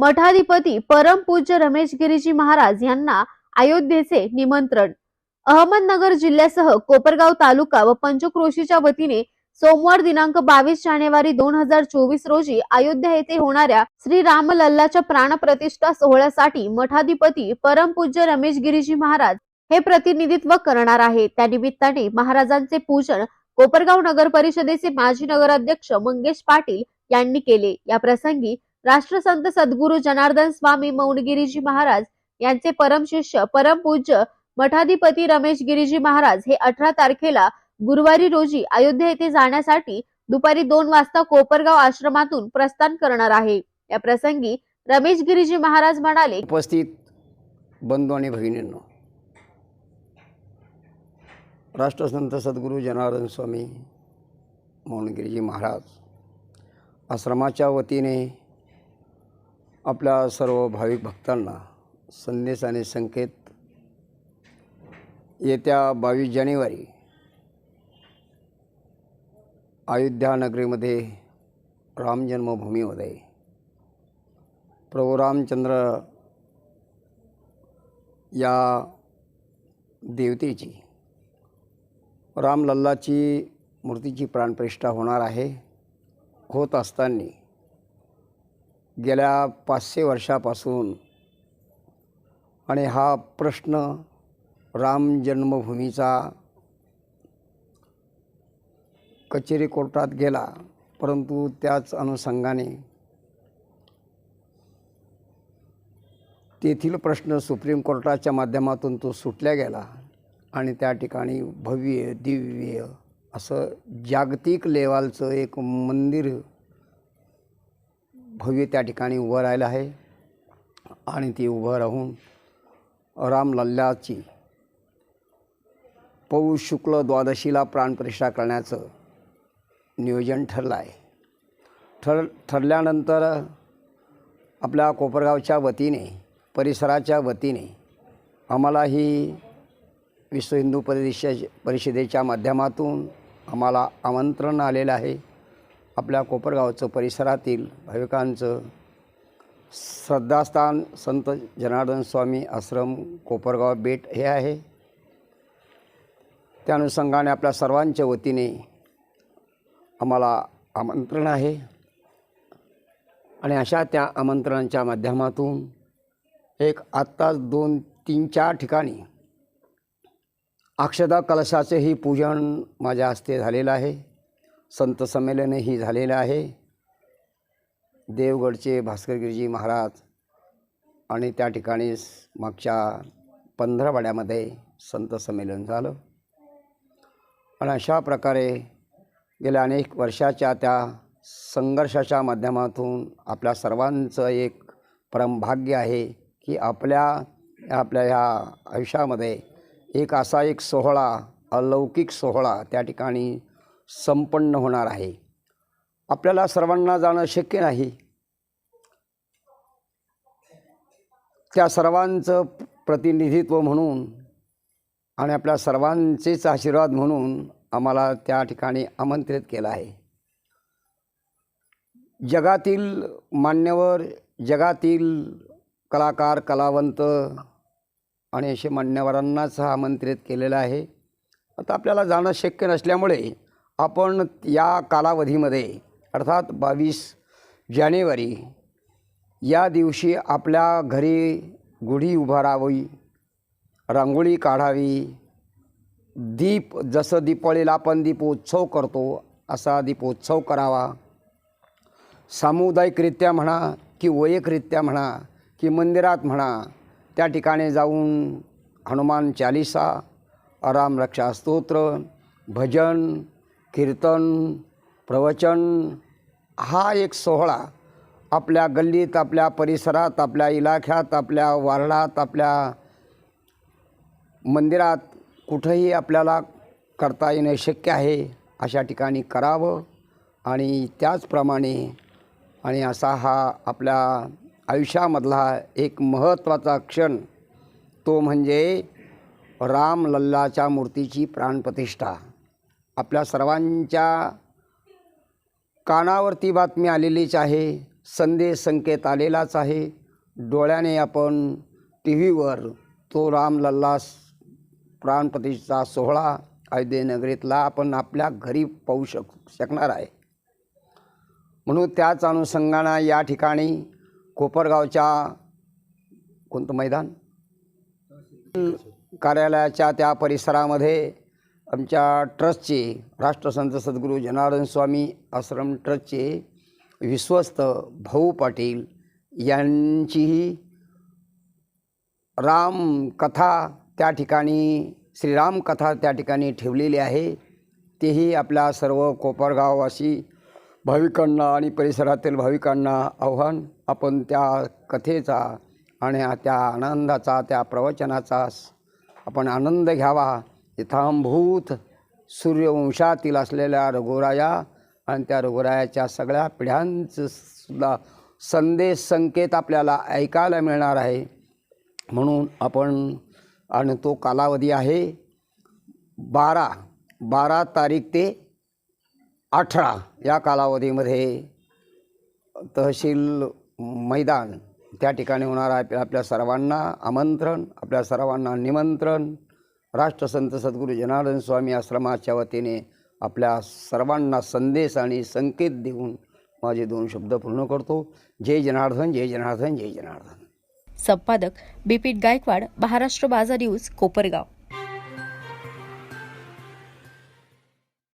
मठाधिपती परमपूज्य रमेश गिरीजी महाराज यांना अयोध्येचे निमंत्रण. अहमदनगर जिल्ह्यासह कोपरगाव तालुका व पंचक्रोशीच्या वतीने सोमवार दिनांक बावीस जानेवारी दोन हजार चोवीस रोजी अयोध्या येथे होणाऱ्या श्री रामलल्लाच्या प्राणप्रतिष्ठा सोहळ्यासाठी मठाधिपती परमपूज्य रमेश गिरीजी महाराज हे प्रतिनिधित्व करणार आहे. त्या निमित्ताने महाराजांचे पूजन कोपरगाव नगर परिषदेचे माजी नगराध्यक्ष मंगेश पाटील यांनी केले. या प्रसंगी राष्ट्रसंत सद्गुरू जनार्दन स्वामी मौनगिरीजी महाराज यांचे परम शिष्य परमपूज्य मठाधिपती रमेश गिरीजी महाराज हे अठरा तारखेला गुरुवारी रोजी अयोध्या येथे जाण्यासाठी दुपारी दोन वाजता कोपरगाव आश्रमातून प्रस्थान करणार आहे. या प्रसंगी रमेश गिरीजी महाराज म्हणाले उपस्थित बंधू आणि भगिनींनो राष्ट्रसंत सद्गुरू जनार्दन स्वामी मौनगिरीजी महाराज आश्रमाच्या वतीने आपल्या सर्व भाविक भक्तांना संदेश आणि संकेत. येत्या बावीस जानेवारी अयोध्या नगरीमध्ये राम जन्मभूमीमध्ये प्रभू रामचंद्र या देवतेची रामलल्लाची मूर्तीची प्राणप्रतिष्ठा होणार आहे. होत असताना गेल्या पाचशे वर्षापासून. आणि हा प्रश्न राम जन्मभूमीचा कचेरी कोर्टात गेला परंतु त्याच अनुषंगाने तेथील प्रश्न सुप्रीम कोर्टाच्या माध्यमातून तो सुटल्या गेला आणि त्या ठिकाणी भव्य दिव्य असं जागतिक लेवलचं एक मंदिर भव्य त्या ठिकाणी उभं राहिलं आहे. आणि ते उभं राहून रामलल्लाची पौष शुक्ल द्वादशीला प्राणप्रतिष्ठा करण्याचं नियोजन ठरलं आहे. ठर ठरल्यानंतर आपल्या कोपरगावच्या वतीने परिसराच्या वतीने आम्हाला ही विश्व हिंदू परिषे परिषदेच्या माध्यमातून आम्हाला आमंत्रण आलेलं आहे. आपल्या कोपरगावचं परिसरातील भाविकांचं श्रद्धास्थान संत जनार्दन स्वामी आश्रम कोपरगाव बेट हे आहे. त्या अनुषंगाने आपल्या सर्वांच्या वतीने आम्हाला आमंत्रण आहे. आणि अशा त्या आमंत्रणांच्या माध्यमातून एक आत्ताच दोन तीन चार ठिकाणी अक्षदा कलशाचंही पूजन माझ्या हस्ते झालेलं आहे. संत संमेलनही झालेलं आहे. देवगडचे भास्करगिरीजी महाराज आणि त्या ठिकाणी मागच्या पंधरवाड्यामध्ये संत संमेलन झालं. आणि अशा प्रकारे गेल्या अनेक वर्षाच्या त्या संघर्षाच्या माध्यमातून आपल्या सर्वांचं एक परमभाग्य आहे की आपल्या आपल्या ह्या आयुष्यामध्ये एक असा एक सोहळा अलौकिक सोहळा त्या ठिकाणी संपन्न होणार आहे. आपल्याला सर्वांना जाणं शक्य नाही. त्या सर्वांचं प्रतिनिधित्व म्हणून आणि आपल्या सर्वांचेच आशीर्वाद म्हणून आम्हाला त्या ठिकाणी आमंत्रित केलं आहे. जगातील मान्यवर जगातील कलाकार कलावंत आणि असे मान्यवरांनाच आमंत्रित केलेलं आहे. आता आपल्याला जाणं शक्य नसल्यामुळे आपण या कालावधीमध्ये अर्थात बावीस जानेवारी या दिवशी आपल्या घरी गुढी उभारावी रांगोळी काढावी दीप जसं दीपावलीला आपण दीपोत्सव करतो असा दीपोत्सव करावा. सामुदायिकरित्या म्हणा की वैयकरित्या म्हणा की मंदिरात म्हणा त्या ठिकाणी जाऊन हनुमान चालिसा रामरक्षा स्तोत्र भजन कीर्तन प्रवचन हा एक सोहळा आपल्या गल्लीत आपल्या परिसरात आपल्या इलाख्यात आपल्या वार्डात आपल्या मंदिरात कुठंही आपल्याला करता येणं शक्य आहे अशा ठिकाणी करावं. आणि त्याचप्रमाणे आणि असा हा आपल्या आयुष्यामधला एक महत्त्वाचा क्षण तो म्हणजे राम लल्लाच्या मूर्तीची प्राणप्रतिष्ठा. आपल्या सर्वांच्या कानावरती बातमी आलेलीच आहे संदेश संकेत आलेलाच आहे. डोळ्याने आपण टी व्हीवर तो रामलल्लास प्राणप्रतिष्ठा सोहळा अयोध्येनगरीतला आपण आपल्या घरी पाहू शक शकणार आहे. म्हणून त्याच अनुषंगानं या ठिकाणी कोपरगावच्या कोणतं मैदान? कार्यालयाच्या त्या परिसरामध्ये आमच्या ट्रस्टचे राष्ट्रसंत सद्गुरू जनार्दन स्वामी आश्रम ट्रस्टचे विश्वस्त भाऊ पाटील यांचीही रामकथा त्या ठिकाणी श्रीराम कथा त्या ठिकाणी ठेवलेली आहे. तेही आपल्या सर्व कोपरगाववासी भाविकांना आणि परिसरातील भाविकांना आव्हान. आपण त्या कथेचा आणि त्या आनंदाचा त्या प्रवचनाचा आपण आनंद घ्यावा. यथांभूत सूर्यवंशातील असलेल्या रघुराया आणि त्या रघुरायाच्या सगळ्या पिढ्यांचं सुद्धा संदेश संकेत आपल्याला ऐकायला मिळणार आहे. म्हणून आपण आणि तो कालावधी आहे बारा बारा तारीख ते अठरा या कालावधीमध्ये तहसील मैदान त्या ठिकाणी होणार आहे. आपल्या सर्वांना आमंत्रण आपल्या सर्वांना निमंत्रण. राष्ट्रसंत सद्गुरू जनार्दन स्वामी आश्रमाच्या वतीने आपल्या सर्वांना संदेश आणि संकेत देऊन माझे दोन शब्द पूर्ण करतो. जय जनार्दन जय जनार्दन जय जनार्दन. संपादक बिपिट गायकवाड महाराष्ट्र बाजार न्यूज कोपरगाव.